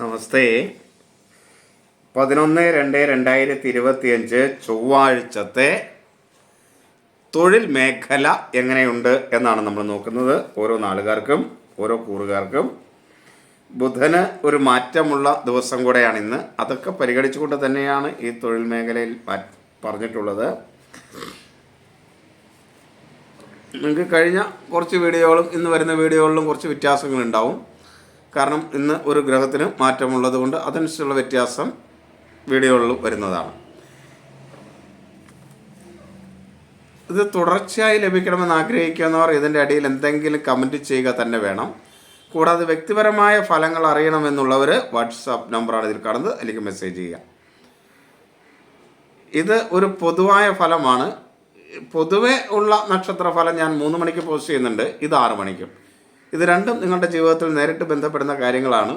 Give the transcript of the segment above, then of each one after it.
നമസ്തേ. പതിനൊന്ന് രണ്ട് രണ്ടായിരത്തി ഇരുപത്തിയഞ്ച് ചൊവ്വാഴ്ചത്തെ തൊഴിൽ മേഖല എങ്ങനെയുണ്ട് എന്നാണ് നമ്മൾ നോക്കുന്നത്. ഓരോ നാളുകാർക്കും ഓരോ കൂറുകാർക്കും. ബുധന് ഒരു മാറ്റമുള്ള ദിവസം കൂടെയാണ് ഇന്ന്. അതൊക്കെ പരിഗണിച്ചുകൊണ്ട് തന്നെയാണ് ഈ തൊഴിൽ മേഖലയിൽ പറഞ്ഞിട്ടുള്ളത്. നിങ്ങൾക്ക് കഴിഞ്ഞ കുറച്ച് വീഡിയോകളും ഇന്ന് വരുന്ന വീഡിയോകളിലും കുറച്ച് വ്യത്യാസങ്ങളുണ്ടാവും. കാരണം ഇന്ന് ഒരു ഗ്രഹത്തിന് മാറ്റമുള്ളത് കൊണ്ട് അതനുസരിച്ചുള്ള വ്യത്യാസം വീഡിയോകളിൽ വരുന്നതാണ്. ഇത് തുടർച്ചയായി ലഭിക്കണമെന്ന് ആഗ്രഹിക്കുന്നവർ ഇതിന്റെ അടിയിൽ എന്തെങ്കിലും കമന്റ് ചെയ്യുക തന്നെ വേണം. കൂടാതെ വ്യക്തിപരമായ ഫലങ്ങൾ അറിയണമെന്നുള്ളവർ വാട്സാപ്പ് നമ്പറാണ് ഇതിൽ കാണുന്നത്. അല്ലെങ്കിൽ മെസ്സേജ് ചെയ്യുക. ഇത് ഒരു പൊതുവായ ഫലമാണ്. പൊതുവേ ഉള്ള നക്ഷത്ര ഫലം ഞാൻ മൂന്ന് മണിക്ക് പോസ്റ്റ് ചെയ്യുന്നുണ്ട്. ഇത് ആറ് മണിക്കും. ഇത് രണ്ടും നിങ്ങളുടെ ജീവിതത്തിൽ നേരിട്ട് ബന്ധപ്പെടുന്ന കാര്യങ്ങളാണ്.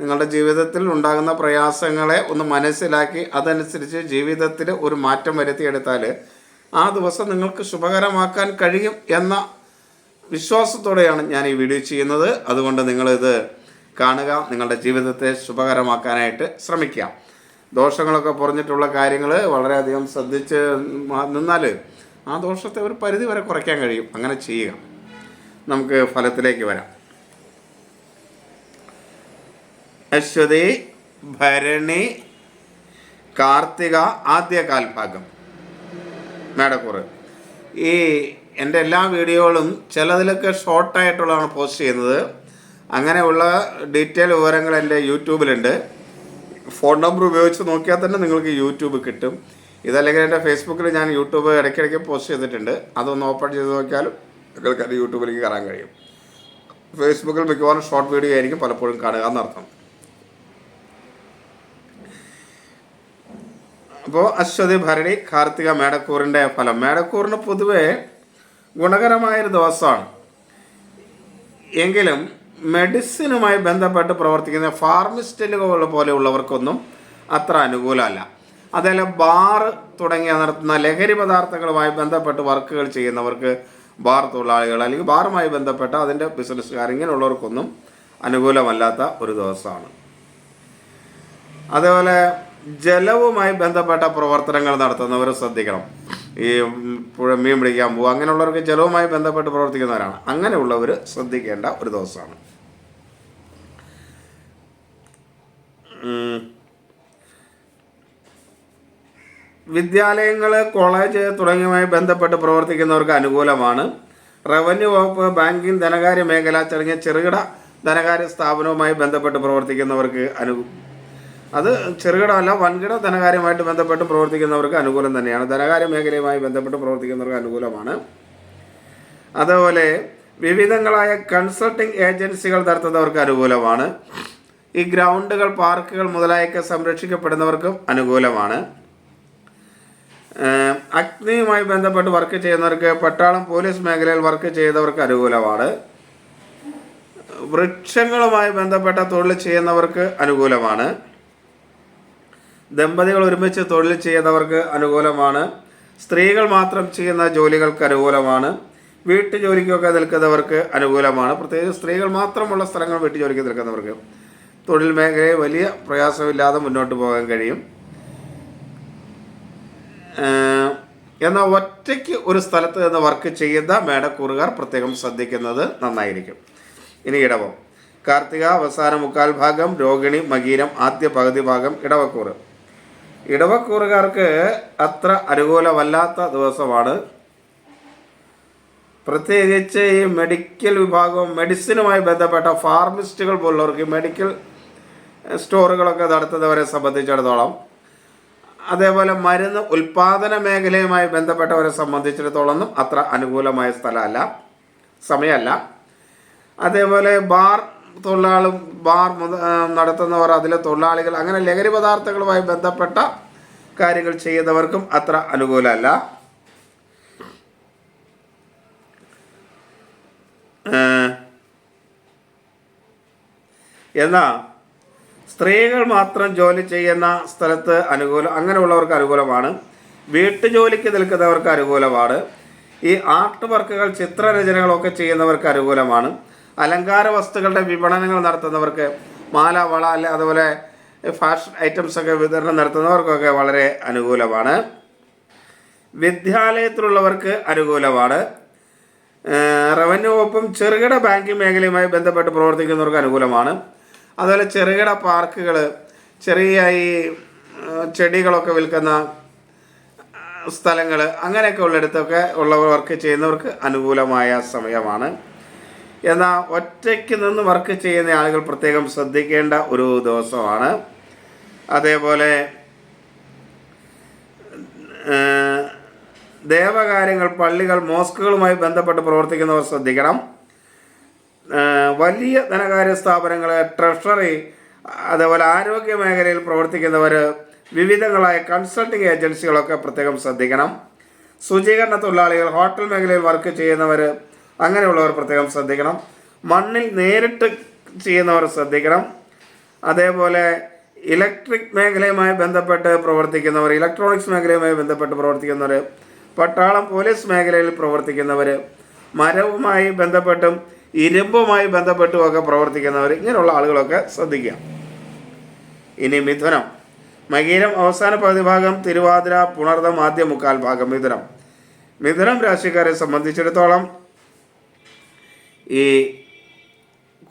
നിങ്ങളുടെ ജീവിതത്തിൽ ഉണ്ടാകുന്ന പ്രയാസങ്ങളെ ഒന്ന് മനസ്സിലാക്കി അതനുസരിച്ച് ജീവിതത്തിൽ ഒരു മാറ്റം വരുത്തിയെടുത്താൽ ആ ദിവസം നിങ്ങൾക്ക് ശുഭകരമാക്കാൻ കഴിയും എന്ന വിശ്വാസത്തോടെയാണ് ഞാൻ ഈ വീഡിയോ ചെയ്യുന്നത്. അതുകൊണ്ട് നിങ്ങളിത് കാണുക നിങ്ങളുടെ ജീവിതത്തെ ശുഭകരമാക്കാനായിട്ട് ശ്രമിക്കുക. ദോഷങ്ങളൊക്കെ പറഞ്ഞിട്ടുള്ള കാര്യങ്ങൾ വളരെയധികം ശ്രദ്ധിച്ച് നിന്നാൽ ആ ദോഷത്തെ ഒരു പരിധി വരെ കുറയ്ക്കാൻ കഴിയും. അങ്ങനെ ചെയ്യുക. നമുക്ക് ഫലത്തിലേക്ക് വരാം. അശ്വതി ഭരണി കാർത്തിക ആദ്യ കാൽഭാഗം മേടക്കൂറ്. ഈ എന്റെ എല്ലാ വീഡിയോകളും ചിലതിലൊക്കെ ഷോർട്ടായിട്ടുള്ളതാണ് പോസ്റ്റ് ചെയ്യുന്നത്. അങ്ങനെയുള്ള ഡീറ്റെയിൽ വിവരങ്ങൾ എന്റെ യൂട്യൂബിലുണ്ട്. ഫോൺ നമ്പർ ഉപയോഗിച്ച് നോക്കിയാൽ തന്നെ നിങ്ങൾക്ക് യൂട്യൂബ് കിട്ടും. ഇതല്ലെങ്കിൽ എന്റെ ഫേസ്ബുക്കിൽ ഞാൻ യൂട്യൂബ് ഇടയ്ക്കിടയ്ക്ക് പോസ്റ്റ് ചെയ്തിട്ടുണ്ട്. അതൊന്ന് ഓപ്പൺ ചെയ്ത് നോക്കിയാലും നിങ്ങൾക്ക് യൂട്യൂബിലേക്ക് കയറാൻ കഴിയും. ഫേസ്ബുക്കിൽ മിക്കവാറും ഷോർട്ട് വീഡിയോ ആയിരിക്കും പലപ്പോഴും കാണുക എന്നർത്ഥം. അപ്പോൾ അശ്വതി ഭരണി കാർത്തിക മേടക്കൂറിന്റെ ഫലം. മേടക്കൂറിന് പൊതുവെ ഗുണകരമായൊരു ദിവസമാണ്. എങ്കിലും മെഡിസിനുമായി ബന്ധപ്പെട്ട് പ്രവർത്തിക്കുന്ന ഫാർമിസ്റ്റുകൾ പോലെയുള്ളവർക്കൊന്നും അത്ര അനുകൂലമല്ല. അതേപോലെ ബാർ തുടങ്ങിയ നടത്തുന്ന ലഹരി പദാർത്ഥങ്ങളുമായി ബന്ധപ്പെട്ട് വർക്കുകൾ ചെയ്യുന്നവർക്ക് ബാർ തൊഴിലാളികൾ അല്ലെങ്കിൽ ബാറുമായി ബന്ധപ്പെട്ട അതിന്റെ ബിസിനസ്സുകാർ ഇങ്ങനെയുള്ളവർക്കൊന്നും അനുകൂലമല്ലാത്ത ഒരു ദിവസമാണ്. അതേപോലെ ജലവുമായി ബന്ധപ്പെട്ട പ്രവർത്തനങ്ങൾ നടത്തുന്നവർ ശ്രദ്ധിക്കണം. ഈ പുഴ മീൻ പിടിക്കാൻ പോകുക അങ്ങനെയുള്ളവർക്ക് ജലവുമായി ബന്ധപ്പെട്ട് പ്രവർത്തിക്കുന്നവരാണ്. അങ്ങനെയുള്ളവർ ശ്രദ്ധിക്കേണ്ട ഒരു ദിവസമാണ്. വിദ്യാലയങ്ങൾ കോളേജ് തുടങ്ങിയവയുമായി ബന്ധപ്പെട്ട് പ്രവർത്തിക്കുന്നവർക്ക് അനുകൂലമാണ്. റവന്യൂ വകുപ്പ് ബാങ്കിങ് ധനകാര്യ മേഖല തുടങ്ങിയ ചെറുകിട ധനകാര്യ സ്ഥാപനവുമായി ബന്ധപ്പെട്ട് പ്രവർത്തിക്കുന്നവർക്ക് അനു അത് ചെറുകിട അല്ല വൻകിട ധനകാര്യമായിട്ട് ബന്ധപ്പെട്ട് പ്രവർത്തിക്കുന്നവർക്ക് അനുകൂലം തന്നെയാണ്. ധനകാര്യ മേഖലയുമായി ബന്ധപ്പെട്ട് പ്രവർത്തിക്കുന്നവർക്ക് അനുകൂലമാണ്. അതുപോലെ വിവിധങ്ങളായ കൺസൾട്ടിംഗ് ഏജൻസികൾ നടത്തുന്നവർക്ക് അനുകൂലമാണ്. ഈ ഗ്രൗണ്ടുകൾ പാർക്കുകൾ മുതലായൊക്കെ സംരക്ഷിക്കപ്പെടുന്നവർക്കും അനുകൂലമാണ്. അഗ്നിയുമായി ബന്ധപ്പെട്ട് വർക്ക് ചെയ്യുന്നവർക്ക് പട്ടാളം പോലീസ് മേഖലയിൽ വർക്ക് ചെയ്തവർക്ക് അനുകൂലമാണ്. വൃക്ഷങ്ങളുമായി ബന്ധപ്പെട്ട തൊഴിൽ ചെയ്യുന്നവർക്ക് അനുകൂലമാണ്. ദമ്പതികൾ ഒരുമിച്ച് തൊഴിൽ ചെയ്യുന്നവർക്ക് അനുകൂലമാണ്. സ്ത്രീകൾ മാത്രം ചെയ്യുന്ന ജോലികൾക്ക് അനുകൂലമാണ്. വീട്ടുജോലിക്കൊക്കെ നിൽക്കുന്നവർക്ക് അനുകൂലമാണ്. പ്രത്യേകിച്ച് സ്ത്രീകൾ മാത്രമുള്ള സ്ഥലങ്ങൾ വീട്ടുജോലിക്ക് നിൽക്കുന്നവർക്ക് തൊഴിൽ മേഖലയിൽ വലിയ പ്രയാസമില്ലാതെ മുന്നോട്ട് പോകാൻ കഴിയും. എന്നാൽ ഒറ്റയ്ക്ക് ഒരു സ്ഥലത്ത് നിന്ന് വർക്ക് ചെയ്യുന്ന മേടക്കൂറുകാർ പ്രത്യേകം ശ്രദ്ധിക്കുന്നത് നന്നായിരിക്കും. ഇനി ഇടവം. കാർത്തിക അവസാന മുക്കാൽ ഭാഗം രോഹിണി മകീരം ആദ്യ പകുതി ഭാഗം ഇടവക്കൂറ്. ഇടവക്കൂറുകാർക്ക് അത്ര അനുകൂലമല്ലാത്ത ദിവസമാണ്. പ്രത്യേകിച്ച് ഈ മെഡിക്കൽ വിഭാഗവും മെഡിസിനുമായി ബന്ധപ്പെട്ട ഫാർമസിസ്റ്റുകൾ പോലുള്ളവർക്ക് മെഡിക്കൽ സ്റ്റോറുകളൊക്കെ നടത്തുന്നവരെ സംബന്ധിച്ചിടത്തോളം അതേപോലെ മരുന്ന് ഉൽപാദന മേഖലയുമായി ബന്ധപ്പെട്ടവരെ സംബന്ധിച്ചിടത്തോളം അത്ര അനുകൂലമായ സ്ഥലമല്ല സമയമല്ല. അതേപോലെ ബാർ തൊഴിലാളും ബാർ നടത്തുന്നവർ അതിലെ തൊഴിലാളികൾ അങ്ങനെ ലഹരി പദാർത്ഥങ്ങളുമായി ബന്ധപ്പെട്ട കാര്യങ്ങൾ ചെയ്യുന്നവർക്കും അത്ര അനുകൂലമല്ല. എന്നാ സ്ത്രീകൾ മാത്രം ജോലി ചെയ്യുന്ന സ്ഥലത്ത് അനുകൂലം അങ്ങനെയുള്ളവർക്ക് അനുകൂലമാണ്. വീട്ടുജോലിക്ക് നിൽക്കുന്നവർക്ക് അനുകൂലമാണ്. ഈ ആർട്ട് വർക്കുകൾ ചിത്രരചനകളൊക്കെ ചെയ്യുന്നവർക്ക് അനുകൂലമാണ്. അലങ്കാര വസ്തുക്കളുടെ വിപണനങ്ങൾ നടത്തുന്നവർക്ക് മാല വള അല്ല അതുപോലെ ഫാഷൻ ഐറ്റംസ് ഒക്കെ വിതരണം നടത്തുന്നവർക്കൊക്കെ വളരെ അനുകൂലമാണ്. വിദ്യാലയത്തിലുള്ളവർക്ക് അനുകൂലമാണ്. റവന്യൂ വകുപ്പും ചെറുകിട ബാങ്കിങ് മേഖലയുമായി ബന്ധപ്പെട്ട് പ്രവർത്തിക്കുന്നവർക്ക് അനുകൂലമാണ്. അതുപോലെ ചെറുകിട പാർക്കുകൾ ചെറിയ ഈ ചെടികളൊക്കെ വിൽക്കുന്ന സ്ഥലങ്ങൾ അങ്ങനെയൊക്കെ ഉള്ളിടത്തൊക്കെ ഉള്ളവർ വർക്ക് ചെയ്യുന്നവർക്ക് അനുകൂലമായ സമയമാണ്. എന്നാൽ ഒറ്റയ്ക്ക് നിന്ന് വർക്ക് ചെയ്യുന്ന ആളുകൾ പ്രത്യേകം ശ്രദ്ധിക്കേണ്ട ഒരു ദിവസമാണ്. അതേപോലെ ദേവകാര്യങ്ങൾ പള്ളികൾ മോസ്കുകളുമായി ബന്ധപ്പെട്ട് പ്രവർത്തിക്കുന്നവർ ശ്രദ്ധിക്കണം. വലിയ ധനകാര്യ സ്ഥാപനങ്ങൾ ട്രഷറി അതേപോലെ ആരോഗ്യ മേഖലയിൽ പ്രവർത്തിക്കുന്നവർ വിവിധങ്ങളായ കൺസൾട്ടിംഗ് ഏജൻസികളൊക്കെ പ്രത്യേകം ശ്രദ്ധിക്കണം. ശുചീകരണ തൊഴിലാളികൾ ഹോട്ടൽ മേഖലയിൽ വർക്ക് ചെയ്യുന്നവർ അങ്ങനെയുള്ളവർ പ്രത്യേകം ശ്രദ്ധിക്കണം. മണ്ണിൽ നേരിട്ട് ചെയ്യുന്നവർ ശ്രദ്ധിക്കണം. അതേപോലെ ഇലക്ട്രിക് മേഖലയുമായി ബന്ധപ്പെട്ട് പ്രവർത്തിക്കുന്നവർ ഇലക്ട്രോണിക്സ് മേഖലയുമായി ബന്ധപ്പെട്ട് പ്രവർത്തിക്കുന്നവർ പട്ടാളം പോലീസ് മേഖലയിൽ പ്രവർത്തിക്കുന്നവർ മരവുമായി ബന്ധപ്പെട്ടും ഇരുമ്പുമായി ബന്ധപ്പെട്ടുമൊക്കെ പ്രവർത്തിക്കുന്നവർ ഇങ്ങനെയുള്ള ആളുകളൊക്കെ ശ്രദ്ധിക്കുക. ഇനി മിഥുനം. മകീരം അവസാന പകുതി ഭാഗം തിരുവാതിര പുണർദം ആദ്യ മുക്കാൽ ഭാഗം മിഥുനം. മിഥുനം രാശിക്കാരെ സംബന്ധിച്ചിടത്തോളം ഈ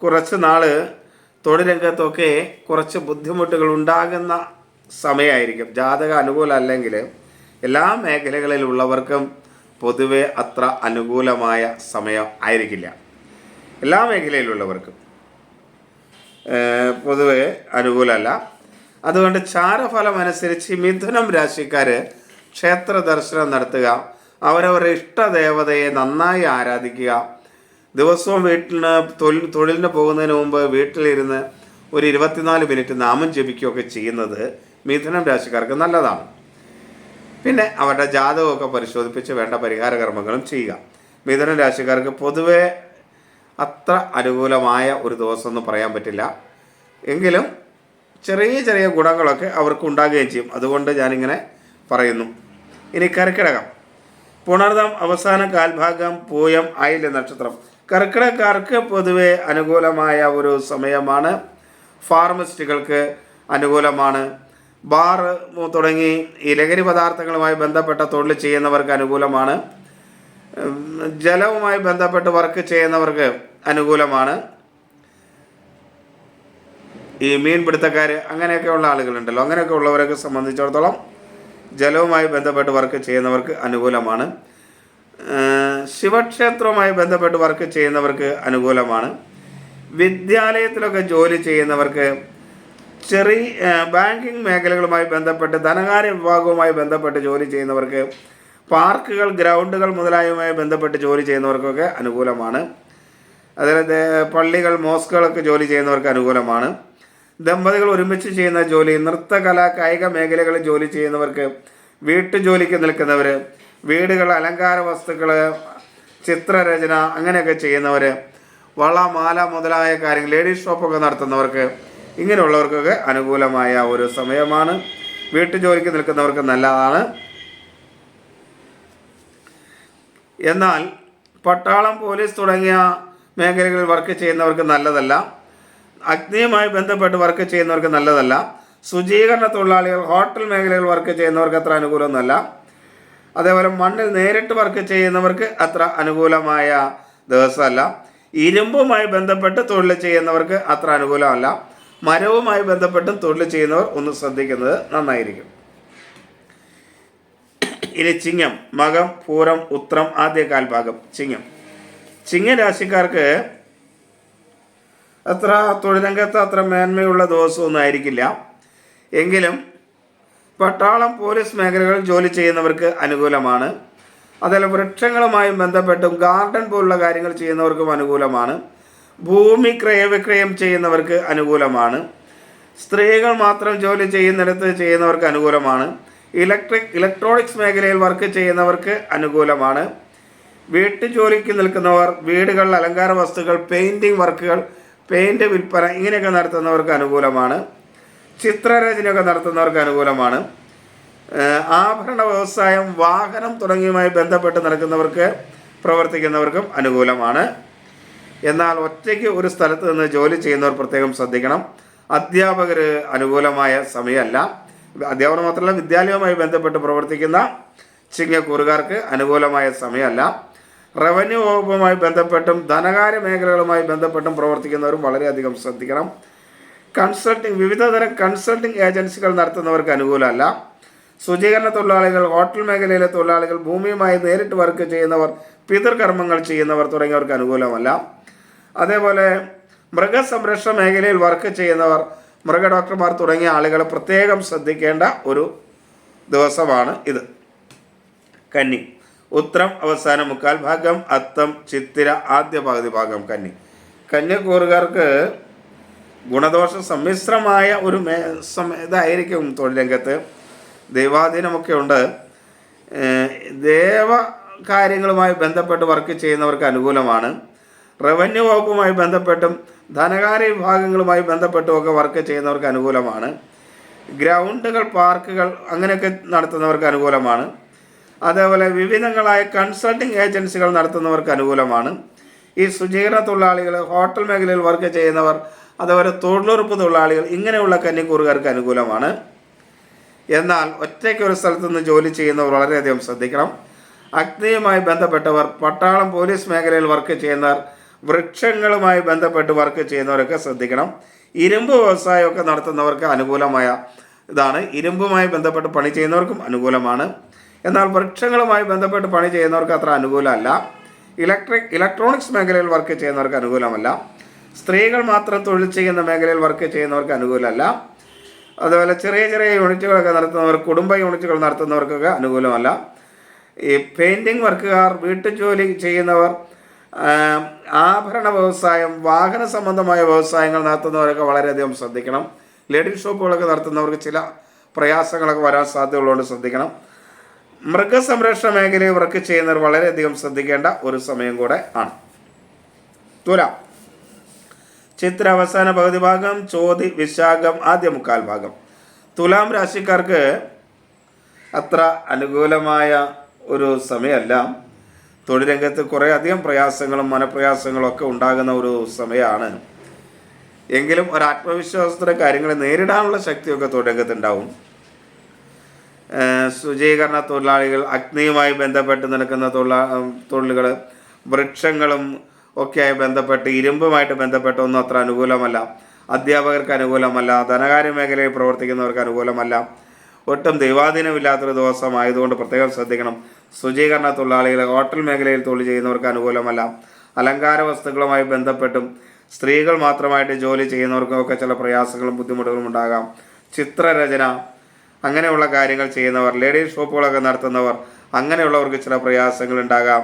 കുറച്ച് നാൾ തൊഴിലംഗത്തൊക്കെ കുറച്ച് ബുദ്ധിമുട്ടുകൾ ഉണ്ടാകുന്ന സമയമായിരിക്കും. ജാതക അനുകൂലം അല്ലെങ്കിൽ എല്ലാ മേഖലകളിലുള്ളവർക്കും പൊതുവെ അത്ര അനുകൂലമായ സമയം ആയിരിക്കില്ല. എല്ലാ മേഖലയിലുള്ളവർക്കും. പൊതുവെ അനുകൂലമല്ല. അതുകൊണ്ട് ചാരഫലം അനുസരിച്ച് മിഥുനം രാശിക്കാർ ക്ഷേത്ര ദർശനം നടത്തുക അവരവരുടെ ഇഷ്ടദേവതയെ നന്നായി ആരാധിക്കുക. ദിവസവും വീട്ടിന് തൊഴിൽ തൊഴിലിന് പോകുന്നതിന് മുമ്പ് വീട്ടിലിരുന്ന് ഒരു ഇരുപത്തിനാല് മിനിറ്റ് നാമം ജപിക്കുകയൊക്കെ ചെയ്യുന്നത് മിഥുനം രാശിക്കാർക്ക് നല്ലതാണ്. പിന്നെ അവരുടെ ജാതകമൊക്കെ പരിശോധിപ്പിച്ച് വേണ്ട പരിഹാര കർമ്മങ്ങളും ചെയ്യുക. മിഥുനം രാശിക്കാർക്ക് പൊതുവെ അത്ര അനുകൂലമായ ഒരു ദിവസം എന്ന് പറയാൻ പറ്റില്ല. എങ്കിലും ചെറിയ ചെറിയ ഗുണങ്ങളൊക്കെ അവർക്ക് ഉണ്ടാകുകയും ചെയ്യും. അതുകൊണ്ട് ഞാനിങ്ങനെ പറയുന്നു. ഇനി കർക്കിടകം. പുണർദം അവസാന കാൽഭാഗം പൂയം ആയില്യ നക്ഷത്രം. കർക്കിടകക്കാർക്ക് പൊതുവെ അനുകൂലമായ ഒരു സമയമാണ്. ഫാർമസിസ്റ്റുകൾക്ക് അനുകൂലമാണ്. ബാർ തുടങ്ങി ഈ ലഹരി പദാർത്ഥങ്ങളുമായി ബന്ധപ്പെട്ട തൊഴിൽ ചെയ്യുന്നവർക്ക് അനുകൂലമാണ്. ജലവുമായി ബന്ധപ്പെട്ട് വർക്ക് ചെയ്യുന്നവർക്ക് അനുകൂലമാണ്. ഈ മീൻപിടുത്തക്കാർ അങ്ങനെയൊക്കെയുള്ള ആളുകളുണ്ടല്ലോ. അങ്ങനെയൊക്കെ ഉള്ളവരൊക്കെ സംബന്ധിച്ചിടത്തോളം ജലവുമായി ബന്ധപ്പെട്ട് വർക്ക് ചെയ്യുന്നവർക്ക് അനുകൂലമാണ്. ശിവക്ഷേത്രവുമായി ബന്ധപ്പെട്ട് വർക്ക് ചെയ്യുന്നവർക്ക് അനുകൂലമാണ്. വിദ്യാലയത്തിലൊക്കെ ജോലി ചെയ്യുന്നവർക്ക് ചെറിയ ബാങ്കിങ് മേഖലകളുമായി ബന്ധപ്പെട്ട് ധനകാര്യ വിഭാഗവുമായി ബന്ധപ്പെട്ട് ജോലി ചെയ്യുന്നവർക്ക് പാർക്കുകൾ ഗ്രൗണ്ടുകൾ മുതലായവയുമായി ബന്ധപ്പെട്ട് ജോലി ചെയ്യുന്നവർക്കൊക്കെ അനുകൂലമാണ്. അതുപോലെ പള്ളികൾ മോസ്കുകളൊക്കെ ജോലി ചെയ്യുന്നവർക്ക് അനുകൂലമാണ്. ദമ്പതികൾ ഒരുമിച്ച് ചെയ്യുന്ന ജോലി നൃത്തകല കായിക മേഖലകളിൽ ജോലി ചെയ്യുന്നവർക്ക് വീട്ടുജോലിക്ക് നിൽക്കുന്നവർ വീടുകൾ അലങ്കാര വസ്തുക്കൾ ചിത്രരചന അങ്ങനെയൊക്കെ ചെയ്യുന്നവർ വള മാല മുതലായ കാര്യങ്ങൾ ലേഡീസ് ഷോപ്പൊക്കെ നടത്തുന്നവർക്ക് ഇങ്ങനെയുള്ളവർക്കൊക്കെ അനുകൂലമായ ഒരു സമയമാണ്. വീട്ടുജോലിക്ക് നിൽക്കുന്നവർക്ക് നല്ലതാണ്. എന്നാൽ പട്ടാളം പോലീസ് തുടങ്ങിയ മേഖലകളിൽ വർക്ക് ചെയ്യുന്നവർക്ക് നല്ലതല്ല. അഗ്നിയുമായി ബന്ധപ്പെട്ട് വർക്ക് ചെയ്യുന്നവർക്ക് നല്ലതല്ല. ശുചീകരണ തൊഴിലാളികൾ ഹോട്ടൽ മേഖലയിൽ വർക്ക് ചെയ്യുന്നവർക്ക് അത്ര അനുകൂലമൊന്നുമല്ല. അതേപോലെ മണ്ണിൽ നേരിട്ട് വർക്ക് ചെയ്യുന്നവർക്ക് അത്ര അനുകൂലമായ ദിവസമല്ല. ഇരുമ്പുമായി ബന്ധപ്പെട്ട് തൊഴിൽ ചെയ്യുന്നവർക്ക് അത്ര അനുകൂലമല്ല. മരവുമായി ബന്ധപ്പെട്ടും തൊഴിൽ ചെയ്യുന്നവർ ഒന്ന് ശ്രദ്ധിക്കുന്നത് നന്നായിരിക്കും. ഇനി ചിങ്ങം മകം പൂരം ഉത്രം ആദ്യ കാൽഭാഗം ചിങ്ങം. ചിങ്ങ രാശിക്കാർക്ക് അത്ര തൊഴിലംഗത്ത് അത്ര മേന്മയുള്ള ദിവസമൊന്നും ആയിരിക്കില്ല. എങ്കിലും പട്ടാളം പോലീസ് മേഖലകളിൽ ജോലി ചെയ്യുന്നവർക്ക് അനുകൂലമാണ്. അതേപോലെ വൃക്ഷങ്ങളുമായും ബന്ധപ്പെട്ടും ഗാർഡൻ പോലുള്ള കാര്യങ്ങൾ ചെയ്യുന്നവർക്കും അനുകൂലമാണ്. ഭൂമി ക്രയവിക്രയം ചെയ്യുന്നവർക്ക് അനുകൂലമാണ്. സ്ത്രീകൾ മാത്രം ജോലി ചെയ്യുന്നിടത്ത് ചെയ്യുന്നവർക്ക് അനുകൂലമാണ്. ഇലക്ട്രിക് ഇലക്ട്രോണിക്സ് മേഖലയിൽ വർക്ക് ചെയ്യുന്നവർക്ക് അനുകൂലമാണ്. വീട്ടുജോലിക്ക് നിൽക്കുന്നവർ വീടുകളിൽ അലങ്കാര വസ്തുക്കൾ പെയിന്റിങ് വർക്കുകൾ പെയിന്റ് വിൽപ്പന ഇങ്ങനെയൊക്കെ നടത്തുന്നവർക്ക് അനുകൂലമാണ്. ചിത്രരചനയൊക്കെ നടത്തുന്നവർക്ക് അനുകൂലമാണ്. ആഭരണ വ്യവസായം വാഹനം തുടങ്ങിയുമായി ബന്ധപ്പെട്ട് നടക്കുന്നവർക്ക് പ്രവർത്തിക്കുന്നവർക്കും അനുകൂലമാണ്. എന്നാൽ ഒറ്റയ്ക്ക് ഒരു സ്ഥലത്ത് നിന്ന് ജോലി ചെയ്യുന്നവർ പ്രത്യേകം ശ്രദ്ധിക്കണം. അധ്യാപകർ അനുകൂലമായ സമയമല്ല. അധ്യാപനം മാത്രമല്ല വിദ്യാലയവുമായി ബന്ധപ്പെട്ട് പ്രവർത്തിക്കുന്ന ചിങ്ങക്കൂറുകാർക്ക് അനുകൂലമായ സമയമല്ല. റവന്യൂ വകുപ്പുമായി ബന്ധപ്പെട്ടും ധനകാര്യ മേഖലകളുമായി ബന്ധപ്പെട്ടും പ്രവർത്തിക്കുന്നവരും വളരെയധികം ശ്രദ്ധിക്കണം. കൺസൾട്ടിംഗ് വിവിധതരം കൺസൾട്ടിംഗ് ഏജൻസികൾ നടത്തുന്നവർക്ക് അനുകൂലമല്ല. ശുചീകരണ തൊഴിലാളികൾ ഹോട്ടൽ മേഖലയിലെ തൊഴിലാളികൾ ഭൂമിയുമായി നേരിട്ട് വർക്ക് ചെയ്യുന്നവർ പിതൃകർമ്മങ്ങൾ ചെയ്യുന്നവർ തുടങ്ങിയവർക്ക് അനുകൂലമല്ല. അതേപോലെ മൃഗസംരക്ഷണ മേഖലയിൽ വർക്ക് ചെയ്യുന്നവർ മൃഗ ഡോക്ടർമാർ തുടങ്ങിയ ആളുകൾ പ്രത്യേകം ശ്രദ്ധിക്കേണ്ട ഒരു ദിവസമാണ് ഇത്. കന്നി. ഉത്രം അവസാന മുക്കാൽ ഭാഗം അത്തം ചിത്തിര ആദ്യ പകുതി ഭാഗം കന്നി. കന്യക്കൂറുകാർക്ക് ഗുണദോഷ സമ്മിശ്രമായ ഒരു മേ ഇതായിരിക്കും തൊഴിൽ രംഗത്ത് ദൈവാധീനമൊക്കെ ഉണ്ട്. ദേവ കാര്യങ്ങളുമായി ബന്ധപ്പെട്ട് വർക്ക് ചെയ്യുന്നവർക്ക് അനുകൂലമാണ്. റവന്യൂ വകുപ്പുമായി ബന്ധപ്പെട്ടും ധനകാര്യ വിഭാഗങ്ങളുമായി ബന്ധപ്പെട്ടുമൊക്കെ വർക്ക് ചെയ്യുന്നവർക്ക് അനുകൂലമാണ്. ഗ്രൗണ്ടുകൾ പാർക്കുകൾ അങ്ങനെയൊക്കെ നടത്തുന്നവർക്ക് അനുകൂലമാണ്. അതേപോലെ വിവിധങ്ങളായ കൺസൾട്ടിംഗ് ഏജൻസികൾ നടത്തുന്നവർക്ക് അനുകൂലമാണ്. ഈ ശുചീകരണ തൊഴിലാളികൾ ഹോട്ടൽ മേഖലയിൽ വർക്ക് ചെയ്യുന്നവർ അതേപോലെ തൊഴിലുറപ്പ് തൊഴിലാളികൾ ഇങ്ങനെയുള്ള കന്നിക്കൂറുകാർക്ക് അനുകൂലമാണ്. എന്നാൽ ഒറ്റയ്ക്ക് ഒരു സ്ഥലത്തു നിന്ന് ജോലി ചെയ്യുന്നവർ വളരെയധികം ശ്രദ്ധിക്കണം. അഗ്നിയുമായി ബന്ധപ്പെട്ടവർ പട്ടാളം പോലീസ് മേഖലയിൽ വർക്ക് ചെയ്യുന്നവർ വൃക്ഷങ്ങളുമായി ബന്ധപ്പെട്ട് വർക്ക് ചെയ്യുന്നവരൊക്കെ ശ്രദ്ധിക്കണം. ഇരുമ്പ് വ്യവസായമൊക്കെ നടത്തുന്നവർക്ക് അനുകൂലമായ ഇതാണ്. ഇരുമ്പുമായി ബന്ധപ്പെട്ട് പണി ചെയ്യുന്നവർക്കും അനുകൂലമാണ്. എന്നാൽ വൃക്ഷങ്ങളുമായി ബന്ധപ്പെട്ട് പണി ചെയ്യുന്നവർക്ക് അത്ര അനുകൂലമല്ല. ഇലക്ട്രിക് ഇലക്ട്രോണിക്സ് മേഖലയിൽ വർക്ക് ചെയ്യുന്നവർക്ക് അനുകൂലമല്ല. സ്ത്രീകൾ മാത്രം തൊഴിൽ ചെയ്യുന്ന മേഖലയിൽ വർക്ക് ചെയ്യുന്നവർക്ക് അനുകൂലമല്ല. അതുപോലെ ചെറിയ ചെറിയ യൂണിറ്റുകളൊക്കെ നടത്തുന്നവർ കുടുംബ യൂണിറ്റുകൾ നടത്തുന്നവർക്കൊക്കെ അനുകൂലമല്ല. ഈ പെയിന്റിങ് വർക്കുകാർ വീട്ടുജോലി ചെയ്യുന്നവർ ആഭരണ വ്യവസായം വാഹന സംബന്ധമായ വ്യവസായങ്ങൾ നടത്തുന്നവരൊക്കെ വളരെയധികം ശ്രദ്ധിക്കണം. ലേഡീസ് ഷോപ്പുകളൊക്കെ നടത്തുന്നവർക്ക് ചില പ്രയാസങ്ങളൊക്കെ വരാൻ സാധ്യതയുള്ളതുകൊണ്ട് ശ്രദ്ധിക്കണം. മൃഗസംരക്ഷണ മേഖലയിൽ വർക്ക് ചെയ്യുന്നവർ വളരെയധികം ശ്രദ്ധിക്കേണ്ട ഒരു സമയം കൂടെ ആണ്. തുലാം. ചിത്ര അവസാന പകുതി ഭാഗം ചോതി വിശാഖം ആദ്യ മുക്കാൽ ഭാഗം. തുലാം രാശിക്കാർക്ക് അത്ര അനുകൂലമായ ഒരു സമയമല്ല. തൊഴിൽ രംഗത്ത് കുറേ അധികം പ്രയാസങ്ങളും മനപ്രയാസങ്ങളും ഒക്കെ ഉണ്ടാകുന്ന ഒരു സമയമാണ് എങ്കിലും ഒരു ആത്മവിശ്വാസത്തോടെ കാര്യങ്ങളെ നേരിടാനുള്ള ശക്തിയൊക്കെ ഏഹ് ശുചീകരണ തൊഴിലാളികൾ അഗ്നിയുമായി ബന്ധപ്പെട്ട് നിൽക്കുന്ന തൊഴിലാ തൊഴിലുകൾ വൃക്ഷങ്ങളും ഒക്കെയായി ബന്ധപ്പെട്ട് ഇരുമ്പുമായിട്ട് ബന്ധപ്പെട്ട് ഒന്നും അത്ര അനുകൂലമല്ല. അധ്യാപകർക്ക് അനുകൂലമല്ല. ധനകാര്യ മേഖലയിൽ പ്രവർത്തിക്കുന്നവർക്ക് അനുകൂലമല്ല. ഒട്ടും ദൈവാധീനമില്ലാത്തൊരു ദിവസം ആയതുകൊണ്ട് പ്രത്യേകം ശ്രദ്ധിക്കണം. ശുചീകരണ തൊഴിലാളികൾ ഹോട്ടൽ മേഖലയിൽ തൊഴിൽ ചെയ്യുന്നവർക്ക് അനുകൂലമല്ല. അലങ്കാര വസ്തുക്കളുമായി ബന്ധപ്പെട്ടും സ്ത്രീകൾ മാത്രമായിട്ട് ജോലി ചെയ്യുന്നവർക്കൊക്കെ ചില പ്രയാസങ്ങളും ബുദ്ധിമുട്ടുകളും ഉണ്ടാകാം. ചിത്രരചന അങ്ങനെയുള്ള കാര്യങ്ങൾ ചെയ്യുന്നവർ ലേഡീസ് ഷോപ്പുകളൊക്കെ നടത്തുന്നവർ അങ്ങനെയുള്ളവർക്ക് ചില പ്രയാസങ്ങൾ ഉണ്ടാകാം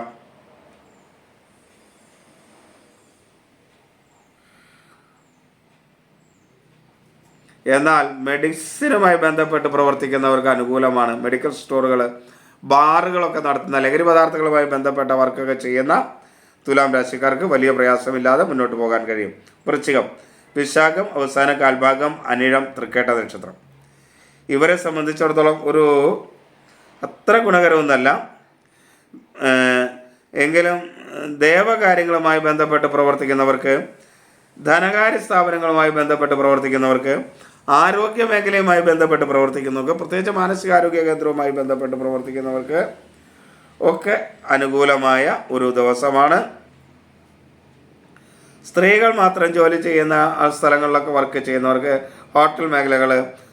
എന്നാൽ മെഡിസിനുമായി ബന്ധപ്പെട്ട് പ്രവർത്തിക്കുന്നവർക്ക് അനുകൂലമാണ്. മെഡിക്കൽ സ്റ്റോറുകൾ ബാറുകളൊക്കെ നടത്തുന്ന ലഹരി പദാർത്ഥങ്ങളുമായി ബന്ധപ്പെട്ട വർക്കൊക്കെ ചെയ്യുന്ന തുലാം രാശിക്കാർക്ക് വലിയ പ്രയാസമില്ലാതെ മുന്നോട്ട് പോകാൻ കഴിയും. വൃശ്ചികം വിശാഖം അവസാന കാൽഭാഗം അനിഴം തൃക്കേട്ട നക്ഷത്രം. ഇവരെ സംബന്ധിച്ചിടത്തോളം ഒരു അത്ര ഗുണകരമൊന്നല്ല എങ്കിലും ദേവകാര്യങ്ങളുമായി ബന്ധപ്പെട്ട് പ്രവർത്തിക്കുന്നവർക്ക് ധനകാര്യ സ്ഥാപനങ്ങളുമായി ബന്ധപ്പെട്ട് പ്രവർത്തിക്കുന്നവർക്ക് ആരോഗ്യ മേഖലയുമായി ബന്ധപ്പെട്ട് പ്രവർത്തിക്കുന്നവർക്ക് പ്രത്യേകിച്ച് മാനസികാരോഗ്യ കേന്ദ്രവുമായി ബന്ധപ്പെട്ട് പ്രവർത്തിക്കുന്നവർക്ക് ഒക്കെ അനുകൂലമായ ഒരു ദിവസമാണ്. സ്ത്രീകൾ മാത്രം ജോലി ചെയ്യുന്ന സ്ഥലങ്ങളിലൊക്കെ വർക്ക് ചെയ്യുന്നവർക്ക് ഹോട്ടൽ മേഖലകൾ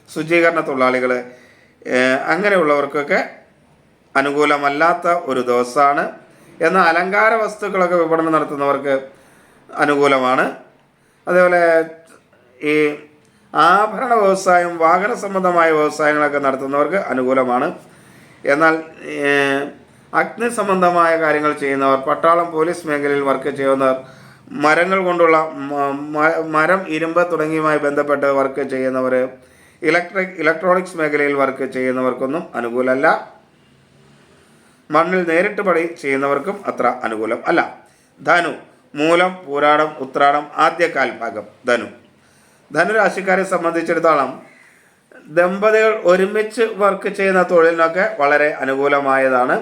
ശുചീകരണ തൊഴിലാളികൾ അങ്ങനെയുള്ളവർക്കൊക്കെ അനുകൂലമല്ലാത്ത ഒരു ദിവസമാണ് എന്നാൽ അലങ്കാര വസ്തുക്കളൊക്കെ വിപണനം നടത്തുന്നവർക്ക് അനുകൂലമാണ്. അതേപോലെ ഈ ആഭരണ വ്യവസായം വാഹന സംബന്ധമായ വ്യവസായങ്ങളൊക്കെ നടത്തുന്നവർക്ക് അനുകൂലമാണ്. എന്നാൽ അഗ്നി സംബന്ധമായ കാര്യങ്ങൾ ചെയ്യുന്നവർ പട്ടാളം പോലീസ് മേഖലയിൽ വർക്ക് ചെയ്യുന്നവർ മരങ്ങൾ കൊണ്ടുള്ള മരം ഇരുമ്പ് തുടങ്ങിയവുമായി ബന്ധപ്പെട്ട് വർക്ക് ചെയ്യുന്നവർ ഇലക്ട്രിക് ഇലക്ട്രോണിക്സ് മേഖലയിൽ വർക്ക് ചെയ്യുന്നവർക്കൊന്നും അനുകൂലമല്ല. മണ്ണിൽ നേരിട്ട് പണി ചെയ്യുന്നവർക്കും അത്ര അനുകൂലം അല്ല. ധനു മൂലം പൂരാടം ഉത്രാടം ആദ്യ കാൽഭാഗം ധനു. ധനുരാശിക്കാരെ സംബന്ധിച്ചിടത്തോളം ദമ്പതികൾ ഒരുമിച്ച് വർക്ക് ചെയ്യുന്ന തൊഴിലിനൊക്കെ വളരെ അനുകൂലമായതാണ്.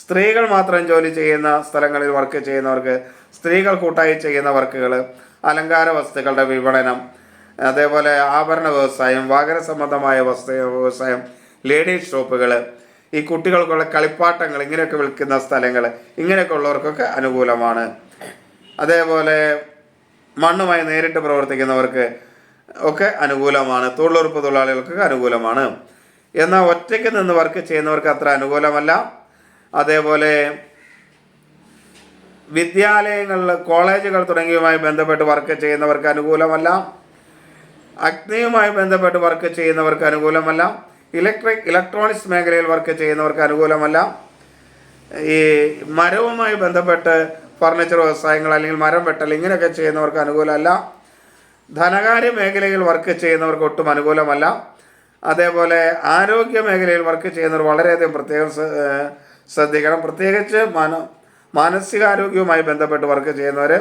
സ്ത്രീകൾ മാത്രം ജോലി ചെയ്യുന്ന സ്ഥലങ്ങളിൽ വർക്ക് ചെയ്യുന്നവർക്ക് സ്ത്രീകൾ കൂട്ടായി ചെയ്യുന്ന വർക്കുകൾ അലങ്കാര വസ്തുക്കളുടെ വിപണനം അതേപോലെ ആഭരണ വ്യവസായം വാഹന സംബന്ധമായ വസ്തു വ്യവസായം ലേഡീസ് ഷോപ്പുകൾ ഈ കുട്ടികൾക്കുള്ള കളിപ്പാട്ടങ്ങൾ ഇങ്ങനെയൊക്കെ വിൽക്കുന്ന സ്ഥലങ്ങൾ ഇങ്ങനെയൊക്കെ ഉള്ളവർക്കൊക്കെ അനുകൂലമാണ്. അതേപോലെ മണ്ണുമായി നേരിട്ട് പ്രവർത്തിക്കുന്നവർക്ക് ഒക്കെ അനുകൂലമാണ്. തൊഴിലുറപ്പ് തൊഴിലാളികൾക്കൊക്കെ അനുകൂലമാണ്. എന്നാൽ ഒറ്റയ്ക്ക് നിന്ന് വർക്ക് ചെയ്യുന്നവർക്ക് അത്ര അനുകൂലമല്ല. അതേപോലെ വിദ്യാലയങ്ങളിൽ കോളേജുകൾ തുടങ്ങിയവുമായി ബന്ധപ്പെട്ട് വർക്ക് ചെയ്യുന്നവർക്ക് അനുകൂലമല്ല. അഗ്നിയുമായി ബന്ധപ്പെട്ട് വർക്ക് ചെയ്യുന്നവർക്ക് അനുകൂലമല്ല. ഇലക്ട്രിക് ഇലക്ട്രോണിക്സ് മേഖലയിൽ വർക്ക് ചെയ്യുന്നവർക്ക് അനുകൂലമല്ല. ഈ മരവുമായി ബന്ധപ്പെട്ട് ഫർണിച്ചർ വ്യവസായങ്ങൾ അല്ലെങ്കിൽ മരം വെട്ടൽ ഇങ്ങനെയൊക്കെ ചെയ്യുന്നവർക്ക് അനുകൂലമല്ല. ധനകാര്യ മേഖലയിൽ വർക്ക് ചെയ്യുന്നവർക്ക് ഒട്ടും അനുകൂലമല്ല. അതേപോലെ ആരോഗ്യ മേഖലയിൽ വർക്ക് ചെയ്യുന്നവർ വളരെയധികം പ്രത്യേകം ശ്രദ്ധിക്കണം. പ്രത്യേകിച്ച് മാന മാനസികാരോഗ്യവുമായി ബന്ധപ്പെട്ട് വർക്ക് ചെയ്യുന്നവർ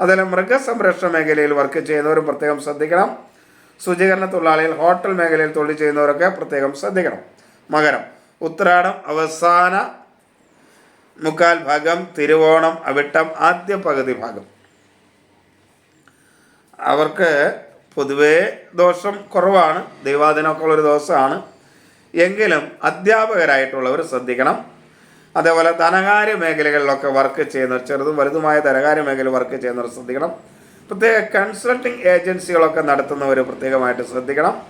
അതേപോലെ മൃഗസംരക്ഷണ മേഖലയിൽ വർക്ക് ചെയ്യുന്നവരും പ്രത്യേകം ശ്രദ്ധിക്കണം. ശുചീകരണ തൊഴിലാളികൾ ഹോട്ടൽ മേഖലയിൽ തൊഴിൽ ചെയ്യുന്നവരൊക്കെ പ്രത്യേകം ശ്രദ്ധിക്കണം. മകരം ഉത്രാടം അവസാന മുക്കാൽ ഭാഗം തിരുവോണം അവിട്ടം ആദ്യ പകുതി ഭാഗം. അവർക്ക് പൊതുവേ ദോഷം കുറവാണ് ദൈവാദിനമൊക്കെ ഉള്ളൊരു ദോഷമാണ്. എങ്കിലും അധ്യാപകരായിട്ടുള്ളവർ ശ്രദ്ധിക്കണം. അതേപോലെ ധനകാര്യ മേഖലകളിലൊക്കെ വർക്ക് ചെയ്യുന്നവർ ചെറുതും വലുതുമായ ധനകാര്യ മേഖല വർക്ക് ചെയ്യുന്നവർ ശ്രദ്ധിക്കണം. പ്രത്യേക കൺസൾട്ടിങ് ഏജൻസികളൊക്കെ നടത്തുന്നവർ പ്രത്യേകമായിട്ട് ശ്രദ്ധിക്കണം.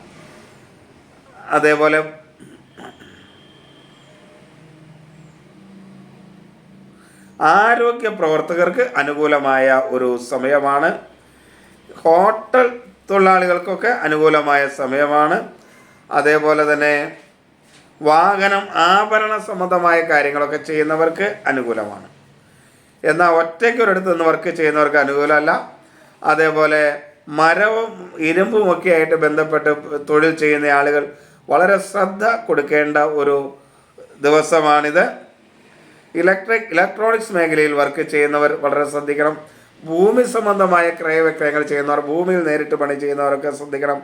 അതേപോലെ ആരോഗ്യ പ്രവർത്തകർക്ക് അനുകൂലമായ ഒരു സമയമാണ്. ഹോട്ടൽ തൊഴിലാളികൾക്കൊക്കെ അനുകൂലമായ സമയമാണ്. അതേപോലെ തന്നെ വാഹനം ആഭരണ സംബന്ധമായ കാര്യങ്ങളൊക്കെ ചെയ്യുന്നവർക്ക് അനുകൂലമാണ്. എന്നാൽ ഒറ്റയ്ക്ക് ഒരിടത്ത് നിന്ന് വർക്ക് ചെയ്യുന്നവർക്ക് അനുകൂലമല്ല. അതേപോലെ മരവും ഇരുമ്പും ഒക്കെ ആയിട്ട് ബന്ധപ്പെട്ട് തൊഴിൽ ചെയ്യുന്ന ആളുകൾ വളരെ ശ്രദ്ധ കൊടുക്കേണ്ട ഒരു ദിവസമാണിത്. ഇലക്ട്രിക് ഇലക്ട്രോണിക്സ് മേഖലയിൽ വർക്ക് ചെയ്യുന്നവർ വളരെ ശ്രദ്ധിക്കണം. ഭൂമി സംബന്ധമായ ക്രയവിക്രയങ്ങൾ ചെയ്യുന്നവർ ഭൂമിയിൽ നേരിട്ട് പണി ചെയ്യുന്നവരൊക്കെ ശ്രദ്ധിക്കണം.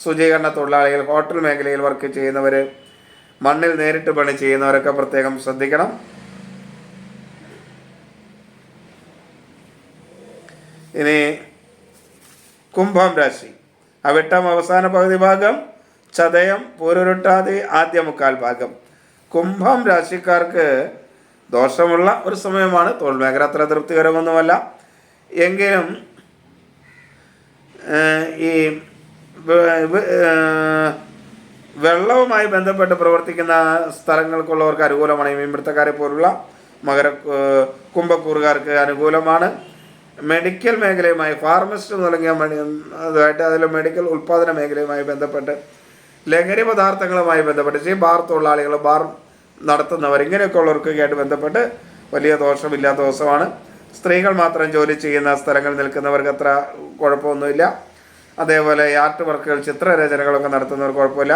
ശുചീകരണ തൊഴിലാളികൾ ഹോട്ടൽ മേഖലയിൽ വർക്ക് ചെയ്യുന്നവർ മണ്ണിൽ നേരിട്ട് പണി ചെയ്യുന്നവരൊക്കെ പ്രത്യേകം ശ്രദ്ധിക്കണം. ഇനി കുംഭം രാശി. അവിട്ടം അവസാന പകുതി ഭാഗം ചതയം പൂരുരുട്ടാതി ആദ്യ മുക്കാൽ ഭാഗം. കുംഭം രാശിക്കാർക്ക് ദോഷമുള്ള ഒരു സമയമാണ്. തൊഴിൽ മേഖല അത്ര തൃപ്തികരമൊന്നുമല്ല. എങ്കിലും ഈ വെള്ളവുമായി ബന്ധപ്പെട്ട് പ്രവർത്തിക്കുന്ന സ്ഥലങ്ങൾക്കുള്ളവർക്ക് അനുകൂലമാണ്. ഈ മീൻപിടുത്തക്കാരെ പോലുള്ള മകര കുംഭക്കൂറുകാർക്ക് അനുകൂലമാണ്. മെഡിക്കൽ മേഖലയുമായി ഫാർമസിസ്റ്റ് തുടങ്ങിയ അതുമായിട്ട് അതിൽ മെഡിക്കൽ ഉൽപ്പാദന മേഖലയുമായി ബന്ധപ്പെട്ട് ലഹരി പദാർത്ഥങ്ങളുമായി ബന്ധപ്പെട്ട് ഈ ബാർ തൊഴിലാളികൾ ബാർ നടത്തുന്നവർ ഇങ്ങനെയൊക്കെ ഉള്ളവർക്കൊക്കെ ആയിട്ട് ബന്ധപ്പെട്ട് വലിയ ദോഷമില്ലാത്ത ദിവസമാണ്. സ്ത്രീകൾ മാത്രം ജോലി ചെയ്യുന്ന സ്ഥലങ്ങളിൽ നിൽക്കുന്നവർക്ക് അത്ര കുഴപ്പമൊന്നുമില്ല. അതേപോലെ ആർട്ട് വർക്കുകൾ ചിത്രരചനകളൊക്കെ നടത്തുന്നവർക്ക് കുഴപ്പമില്ല.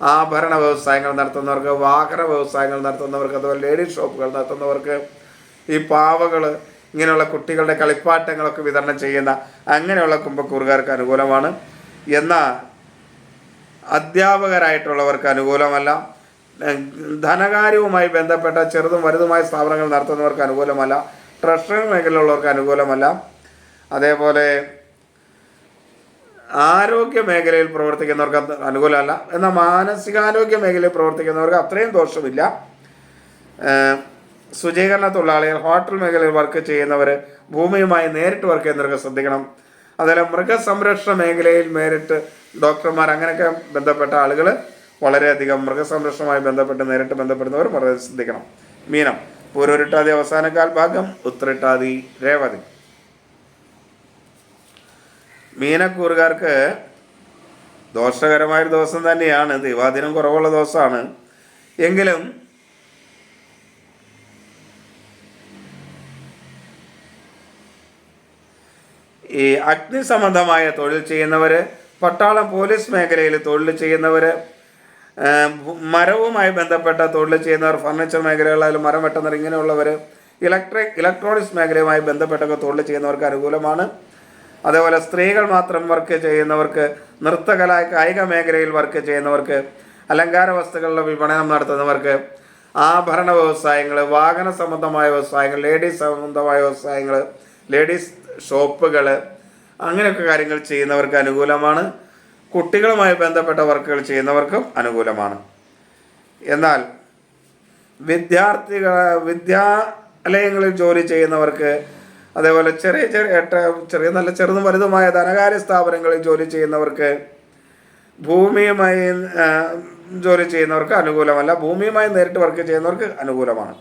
ആഭരണ വ്യവസായങ്ങൾ നടത്തുന്നവർക്ക് വാഹന വ്യവസായങ്ങൾ നടത്തുന്നവർക്ക് അതുപോലെ ലേഡീസ് ഷോപ്പുകൾ നടത്തുന്നവർക്ക് ഈ പാവകൾ ഇങ്ങനെയുള്ള കുട്ടികളുടെ കളിപ്പാട്ടങ്ങളൊക്കെ വിതരണം ചെയ്യുന്ന അങ്ങനെയുള്ള കുംഭക്കൂറുകാർക്ക് അനുകൂലമാണ്. എന്നാൽ അധ്യാപകരായിട്ടുള്ളവർക്ക് അനുകൂലമല്ല. ധനകാര്യവുമായി ബന്ധപ്പെട്ട ചെറുതും വലുതുമായ സ്ഥാപനങ്ങൾ നടത്തുന്നവർക്ക് അനുകൂലമല്ല. ട്രഷറി മേഖലയിലുള്ളവർക്ക് അനുകൂലമല്ല. അതേപോലെ ആരോഗ്യ മേഖലയിൽ പ്രവർത്തിക്കുന്നവർക്ക് അനുകൂലമല്ല. എന്നാൽ മാനസികാരോഗ്യ മേഖലയിൽ പ്രവർത്തിക്കുന്നവർക്ക് അത്രയും ദോഷമില്ല. ശുചീകരണ തൊഴിലാളികൾ ഹോട്ടൽ മേഖലയിൽ വർക്ക് ചെയ്യുന്നവർ ഭൂമിയുമായി നേരിട്ട് വർക്ക് ചെയ്യുന്നവർക്ക് ശ്രദ്ധിക്കണം. അതുപോലെ മൃഗസംരക്ഷണ മേഖലയിൽ നേരിട്ട് ഡോക്ടർമാർ അങ്ങനെയൊക്കെ ബന്ധപ്പെട്ട ആളുകൾ വളരെയധികം മൃഗസംരക്ഷണവുമായി ബന്ധപ്പെട്ട് നേരിട്ട് ബന്ധപ്പെടുന്നവർ വളരെ ശ്രദ്ധിക്കണം. മീനം പൂരൊരുട്ടാതി അവസാനക്കാൽ ഭാഗം ഉത്തരട്ടാതി രേവതി. മീനക്കൂറുകാർക്ക് ദോഷകരമായൊരു ദിവസം തന്നെയാണ് ദൈവാധീനം കുറവുള്ള ദിവസമാണ്. എങ്കിലും ഈ അഗ്നി സംബന്ധമായ തൊഴിൽ ചെയ്യുന്നവർ പട്ടാളം പോലീസ് മേഖലയിൽ തൊഴിൽ ചെയ്യുന്നവർ മരവുമായി ബന്ധപ്പെട്ട തൊഴിൽ ചെയ്യുന്നവർ ഫർണിച്ചർ മേഖലകളിലായാലും മരം വെട്ടുന്നവർ ഇങ്ങനെയുള്ളവർ ഇലക്ട്രിക് ഇലക്ട്രോണിക്സ് മേഖലയുമായി ബന്ധപ്പെട്ടൊക്കെ തൊഴിൽ ചെയ്യുന്നവർക്ക് അനുകൂലമാണ്. അതേപോലെ സ്ത്രീകൾ മാത്രം വർക്ക് ചെയ്യുന്നവർക്ക് നൃത്തകല കായിക മേഖലയിൽ വർക്ക് ചെയ്യുന്നവർക്ക് അലങ്കാര വസ്തുക്കളുടെ വിപണനം നടത്തുന്നവർക്ക് ആഭരണ വ്യവസായങ്ങൾ വാഹന സംബന്ധമായ വ്യവസായങ്ങൾ ലേഡീസ് സംബന്ധമായ വ്യവസായങ്ങൾ ലേഡീസ് ഷോപ്പുകൾ അങ്ങനെയൊക്കെ കാര്യങ്ങൾ ചെയ്യുന്നവർക്ക് അനുകൂലമാണ്. കുട്ടികളുമായി ബന്ധപ്പെട്ട വർക്കുകൾ ചെയ്യുന്നവർക്കും അനുകൂലമാണ്. എന്നാൽ വിദ്യാർത്ഥികൾ വിദ്യാലയങ്ങളിൽ ജോലി ചെയ്യുന്നവർക്ക് അതേപോലെ ചെറിയ ചെറിയ ചെറിയ നല്ല ചെറുതും വലുതുമായ ധനകാര്യ സ്ഥാപനങ്ങളിൽ ജോലി ചെയ്യുന്നവർക്ക് ഭൂമിയുമായി ജോലി ചെയ്യുന്നവർക്ക് അനുകൂലമല്ല. ഭൂമിയുമായി നേരിട്ട് വർക്ക് ചെയ്യുന്നവർക്ക് അനുകൂലമാണ്.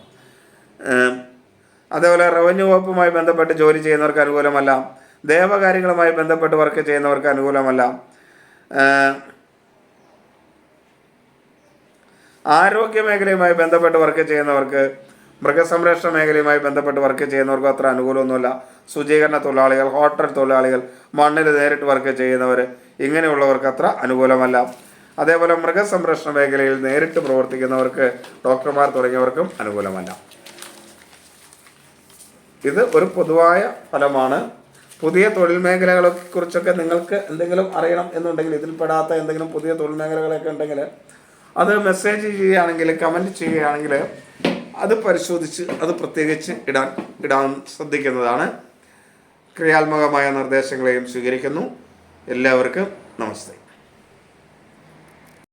അതേപോലെ റവന്യൂ വകുപ്പുമായി ബന്ധപ്പെട്ട് ജോലി ചെയ്യുന്നവർക്ക് അനുകൂലമല്ല. ദേവകാര്യങ്ങളുമായി ബന്ധപ്പെട്ട് വർക്ക് ചെയ്യുന്നവർക്ക് അനുകൂലമല്ല. ആരോഗ്യ മേഖലയുമായി ബന്ധപ്പെട്ട് വർക്ക് ചെയ്യുന്നവർക്ക് മൃഗസംരക്ഷണ മേഖലയുമായി ബന്ധപ്പെട്ട് വർക്ക് ചെയ്യുന്നവർക്ക് അത്ര അനുകൂലമൊന്നുമില്ല. ശുചീകരണ തൊഴിലാളികൾ ഹോട്ടൽ തൊഴിലാളികൾ മണ്ണിൽ നേരിട്ട് വർക്ക് ചെയ്യുന്നവർ ഇങ്ങനെയുള്ളവർക്ക് അത്ര അനുകൂലമല്ല. അതേപോലെ മൃഗസംരക്ഷണ മേഖലയിൽ നേരിട്ട് പ്രവർത്തിക്കുന്നവർക്ക് ഡോക്ടർമാർ തുടങ്ങിയവർക്കും അനുകൂലമല്ല. ഇത് ഒരു പൊതുവായ ഫലമാണ്. പുതിയ തൊഴിൽ മേഖലകളെ കുറിച്ചൊക്കെ നിങ്ങൾക്ക് എന്തെങ്കിലും അറിയണം എന്നുണ്ടെങ്കിൽ ഇതിൽ പെടാത്ത എന്തെങ്കിലും പുതിയ തൊഴിൽ മേഖലകളൊക്കെ ഉണ്ടെങ്കിൽ അത് മെസ്സേജ് ചെയ്യുകയാണെങ്കിൽ കമന്റ് ചെയ്യുകയാണെങ്കിൽ അത് പരിശോധിച്ച് അത് പ്രത്യേകിച്ച് ഇടാൻ ഇടാൻ ശ്രദ്ധിക്കുന്നതാണ്. ക്രിയാത്മകമായ നിർദ്ദേശങ്ങളെയും സ്വീകരിക്കുന്നു. എല്ലാവർക്കും നമസ്തേ.